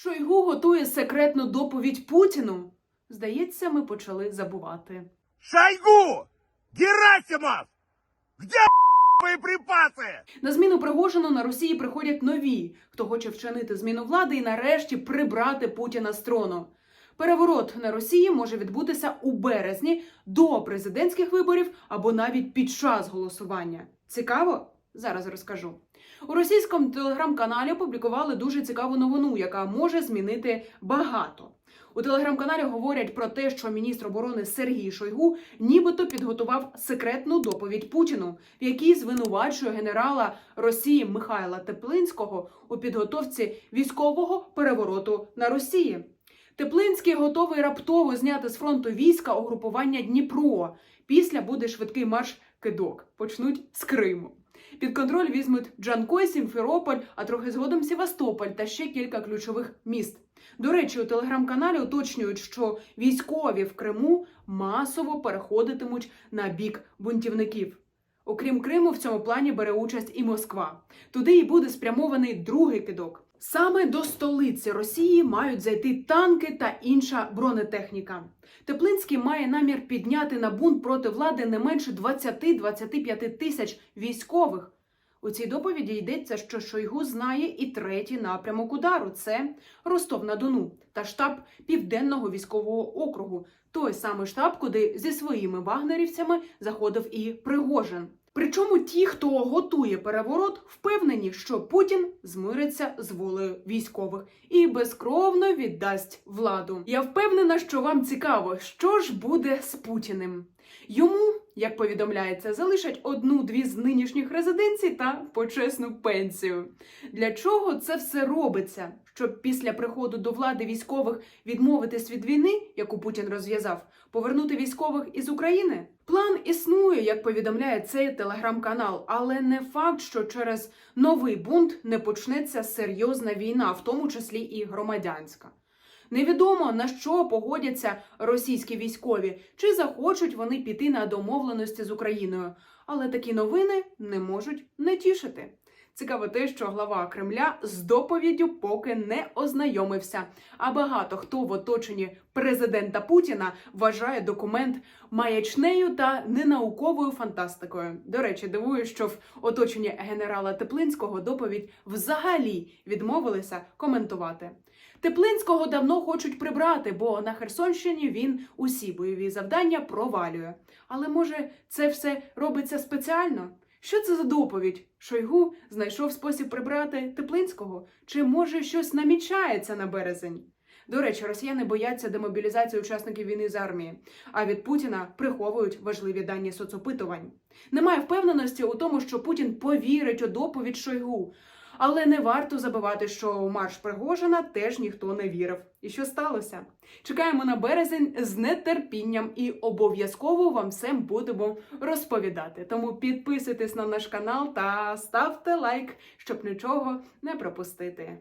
Шойгу готує секретну доповідь Путіну. Здається, ми почали забувати. Шойгу! Герасимов! Где боеприпасы? На зміну Пригожину на Росії приходять нові, хто хоче вчинити зміну влади і нарешті прибрати Путіна з трону. Переворот на Росії може відбутися у березні до президентських виборів або навіть під час голосування. Цікаво? Зараз розкажу. У російському телеграм-каналі опублікували дуже цікаву новину, яка може змінити багато. У телеграм-каналі говорять про те, що міністр оборони Сергій Шойгу нібито підготував секретну доповідь Путіну, в якій звинувачує генерала Росії Михайла Теплинського у підготовці військового перевороту на Росії. Теплинський готовий раптово зняти з фронту війська угрупування Дніпро. Після буде швидкий марш кидок. Почнуть з Криму. Під контроль візьмуть Джанкой, Сімферополь, а трохи згодом Севастополь та ще кілька ключових міст. До речі, у телеграм-каналі уточнюють, що військові в Криму масово переходитимуть на бік бунтівників. Окрім Криму, в цьому плані бере участь і Москва. Туди і буде спрямований другий кидок. Саме до столиці Росії мають зайти танки та інша бронетехніка. Теплинський має намір підняти на бунт проти влади не менше 20-25 тисяч військових. У цій доповіді йдеться, що Шойгу знає і третій напрямок удару це Ростов на Дону та штаб Південного військового округу, той самий штаб, куди зі своїми вагнерівцями заходив і Пригожин. Причому ті, хто готує переворот, впевнені, що Путін змириться з волею військових і безкровно віддасть владу. Я впевнена, що вам цікаво, що ж буде з Путіним. Йому, як повідомляється, залишать одну-дві з нинішніх резиденцій та почесну пенсію. Для чого це все робиться? Щоб після приходу до влади військових відмовитись від війни, яку Путін розв'язав, повернути військових із України? План існує, як повідомляє цей телеграм-канал, але не факт, що через новий бунт не почнеться серйозна війна, в тому числі і громадянська. Невідомо на що погодяться російські військові, чи захочуть вони піти на домовленості з Україною. Але такі новини не можуть не тішити. Цікаво те, що глава Кремля з доповіддю поки не ознайомився. А багато хто в оточенні президента Путіна вважає документ маячнею та ненауковою фантастикою. До речі, дивую, що в оточенні генерала Теплинського доповідь взагалі відмовилися коментувати. Теплинського давно хочуть прибрати, бо на Херсонщині він усі бойові завдання провалює. Але може це все робиться спеціально? Що це за доповідь? Шойгу знайшов спосіб прибрати Теплинського? Чи може щось намічається на березень? До речі, росіяни бояться демобілізації учасників війни з армії, а від Путіна приховують важливі дані соцопитувань. Немає впевненості у тому, що Путін повірить у доповідь Шойгу. Але не варто забувати, що у марш Пригожина теж ніхто не вірив. І що сталося? Чекаємо на березень з нетерпінням і обов'язково вам все будемо розповідати. Тому підписуйтесь на наш канал та ставте лайк, щоб нічого не пропустити.